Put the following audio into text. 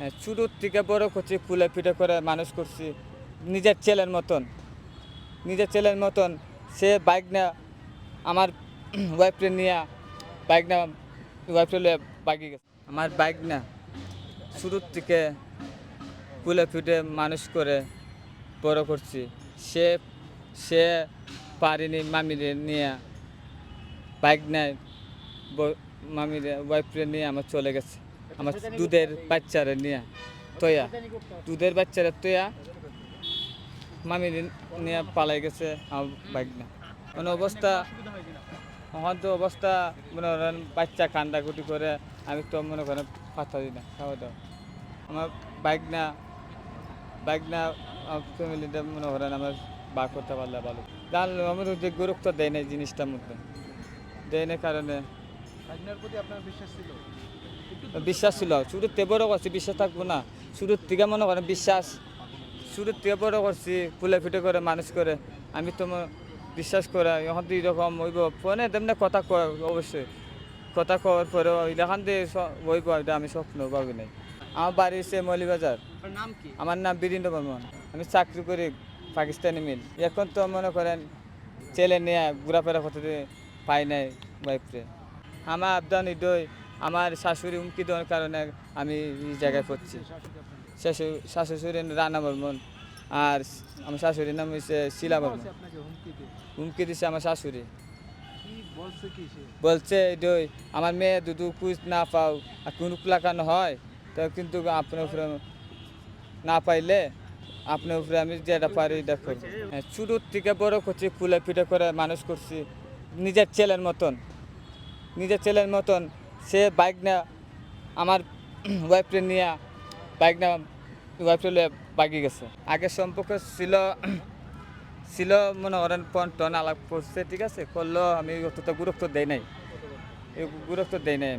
হ্যাঁ, ছোটোর থেকে বড় করছি ফুলে পিঠে করে মানুষ করছি। নিজের ছেলের মতন। নিজের ছেলের মতন। সে বাইক না আমার ওয়াইফকে নিয়ে বাইক না ওয়াইফকে লিয়ে বাইকে গেছে। আমার বাইক না শুরুর থেকে ফুলে ফিটে মানুষ করে বড় করছি। সে সে পারিনি মামিরে নিয়ে বাইক নেয় মামিরে ওয়াইফরে নিয়ে আমার চলে গেছে। আমার দুধের বাচ্চারে নিয়ে তৈয়া। দুধের বাচ্চারা তৈয়া। মামির নিয়ে পালাই গেছে আমার বাইক না মানে অবস্থা এখন তো অবস্থা মনে করেন বাচ্চা কান্দাকুটি করে, আমি তো মনে করেন পাত্তা দিই না, খাওয়া দাওয়া। আমার বাইক না বাইক না ফ্যামিলিটা মনে করেন আমার বার করতে পারলে ভালো। জানলো আমি তো যে গুরুত্ব দেয় না জিনিসটার মধ্যে। দেয় না কারণে প্রতি আপনার বিশ্বাস ছিল? বিশ্বাস ছিল। শুরুর থেকে বড় করছি বিশ্বাস থাকব না। শুরুর থেকে মনে করেন বিশ্বাস। শুরুর থেকে বড় করছি ফুলে ফিটে করে মানুষ করে। আমি তো বিশ্বাস করে এখন তো এরকম হইব। ফোনে তেমনি কথা কয় অবশ্যই। কথা কওয়ার পরেও এখান দিয়ে হইব এটা আমি স্বপ্ন ভাবি নাই। আমার বাড়ি সে মৌলিবাজার। নাম আমার নাম বীরেন্দ্র বর্মন। আমি চাকরি করি পাকিস্তানি মিল। এখন তো মনে করেন ছেলে নিয়ে ঘোরাফেরা করতে পাই নাই ওয়াইফরে আমার আবদান ইডই আমার শাশুড়ি হুমকি দেওয়ার কারণে আমি এই জায়গায় পড়ছি। শাশু শাশুড়ির রানা বর্মন। আর আমার শাশুড়ির নাম হচ্ছে শিলা বর্মন। হুমকি দিছে আমার শাশুড়ি। বলছে এডই আমার মেয়ে দুধু কুচ না পাও আর কোনো লাগানো হয়? তো কিন্তু আপনার উপরে না পাইলে আপনার উপরে আমি যেটা পারি এটা হ্যাঁ, ছোটোর থেকে বড় করছি ফুলে পিঠে করে মানুষ করছি। নিজের ছেলের মতন। নিজের ছেলের মতন সে বাইক না আমার ওয়াইফকে নিয়ে বাইক না ওয়াইফকে লিয়ে বাইকে গেছে। আগে সম্পর্ক ছিল ছিল মনে করেন পন্টন আলাপ করছে, ঠিক আছে? করলেও আমি অতটা গুরুত্ব দেই নাই। গুরুত্ব দেই নাই।